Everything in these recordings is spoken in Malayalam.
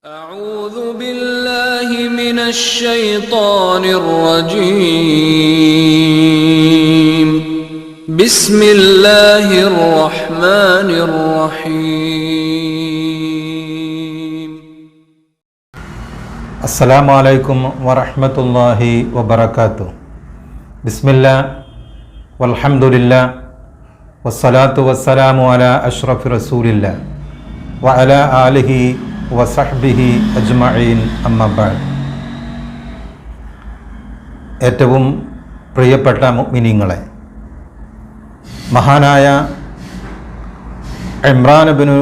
أعوذ بالله من الشيطان الرجيم. بسم الله الرحمن الرحيم. السلام عليكم ورحمة الله وبركاته. بسم الله والحمد لله والصلاة والسلام على أشرف رسول الله وعلى آله വസഹ്ബിഹി അജ്മഈൻ അമ്മബാദ് ഏറ്റവും പ്രിയപ്പെട്ട മിനിങ്ങളെ മഹാനായ ഇമ്രാൻ ബിനു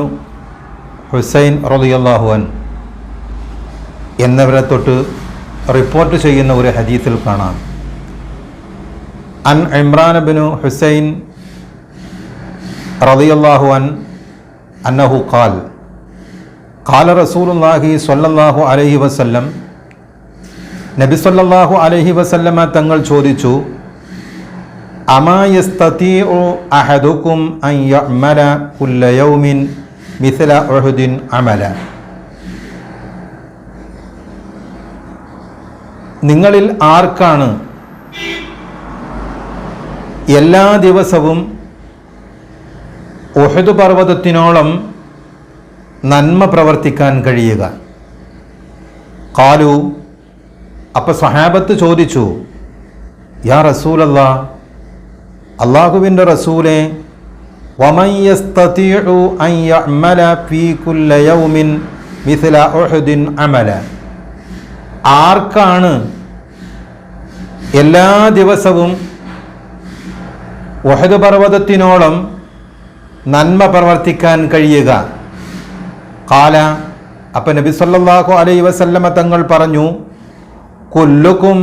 ഹുസൈൻ റളിയല്ലാഹു എന്നിവരെ തൊട്ട് റിപ്പോർട്ട് ചെയ്യുന്ന ഒരു ഹരീത്തിൽ കാണാം. അൻ ഇമ്രാൻ ബിനു ഹുസൈൻ റളിയല്ലാഹു അൻ അന്നഹു ഖാൽ ഖാല റസൂലുള്ളാഹി സ്വല്ലല്ലാഹു അലൈഹി വസല്ലം. നബി സല്ലല്ലാഹു അലൈഹി വസല്ലമ തങ്ങൾ ചോദിച്ചു അഹദുക്കും അൻ യഅമല കുല്ല യൗമിൻ മിഥല ഉഹുദിൻ അമല? നിങ്ങളിൽ ആർക്കാണ് എല്ലാ ദിവസവും ഒഹദ് പർവതത്തിനോളം നന്മ പ്രവർത്തിക്കാൻ കഴിയുക. കാലു അപ്പൊ സഹാബത്ത് ചോദിച്ചു യാ റസൂലല്ല അള്ളാഹുവിന്റെ റസൂലെ അമല. ആർക്കാണ് എല്ലാ ദിവസവും ഒഹദ് പർവതത്തിനോളം നന്മ പ്രവർത്തിക്കാൻ കഴിയുക? കാല. അപ്പം നബി സല്ലാഹു അലൈ വസല്ലമ തങ്ങൾ പറഞ്ഞു കൊല്ലുക്കും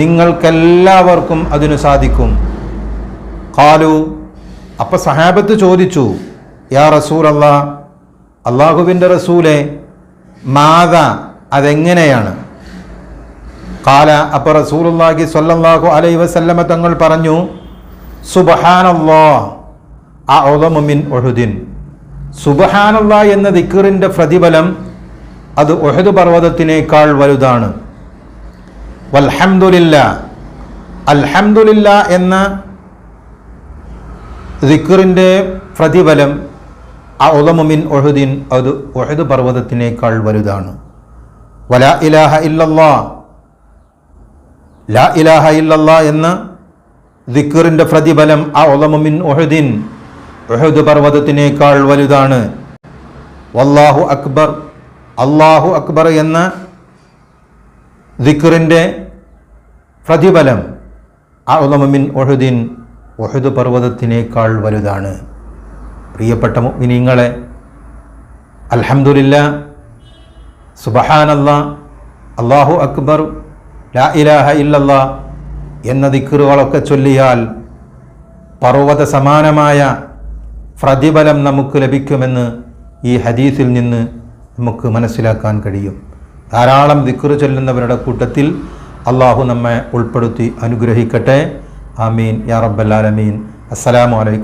നിങ്ങൾക്കെല്ലാവർക്കും അതിനു സാധിക്കും. കാലു അപ്പം സഹാബത്ത് ചോദിച്ചു യാ റസൂൽ അള്ളാ അള്ളാഹുവിന്റെ റസൂലെ മാത അതെങ്ങനെയാണ്? കാല അപ്പൊ റസൂലുള്ളാഹി സ്വല്ലല്ലാഹു അലൈ വസല്ലമ തങ്ങൾ പറഞ്ഞു സുബ്ഹാനല്ലാ ആ മിൻ ഉഹുദിൻ. സുബ്ഹാനല്ലാ എന്ന ദിക്കറിന്റെ പ്രതിഫലം അത് ഒഹദ് പർവതത്തിനേക്കാൾ വലുതാണ്. വൽഹംദുലില്ല. അൽഹംദുലില്ല എന്ന ദിക്കറിന്റെ പ്രതിഫലം മിൻ ഒഹുദിൻ അത് ഒഹദ് പർവതത്തിനേക്കാൾ വലുതാണ്. വല ഇലാഹ ഇല്ലല്ലാ. ലാ ഇലാഹ ഇല്ലല്ലാ എന്ന ദിക്കറിന്റെ പ്രതിഫലം ആ ഒലമുമിൻ ഒഹദിൻ ഒഹദ് പർവതത്തിനേക്കാൾ വലുതാണ്. വല്ലാഹു അക്ബർ അള്ളാഹു അക്ബർ എന്ന ദിക്കറിന്റെ പ്രതിഫലം ഒലമുമിൻ ഒഹുദിൻ ഒഹുദ് പർവതത്തിനേക്കാൾ വലുതാണ്. പ്രിയപ്പെട്ട മുഅ്മിനീങ്ങളെ അൽഹംദുലില്ല സുബഹാനല്ല അള്ളാഹു അക്ബർ ലാ ഇലാഹ ഇല്ലല്ലാ എന്ന ദിക്കറുകളൊക്കെ ചൊല്ലിയാൽ പർവത സമാനമായ പ്രതിഫലം നമുക്ക് ലഭിക്കുമെന്ന് ഈ ഹദീസിൽ നിന്ന് നമുക്ക് മനസ്സിലാക്കാൻ കഴിയും. ധാരാളം വിക്രു ചൊല്ലുന്നവരുടെ കൂട്ടത്തിൽ അള്ളാഹു നമ്മെ ഉൾപ്പെടുത്തി അനുഗ്രഹിക്കട്ടെ. ആമീൻ. യാ റബ്ബല്ലാലമീൻ അസ്സലാമു അലൈക്കും.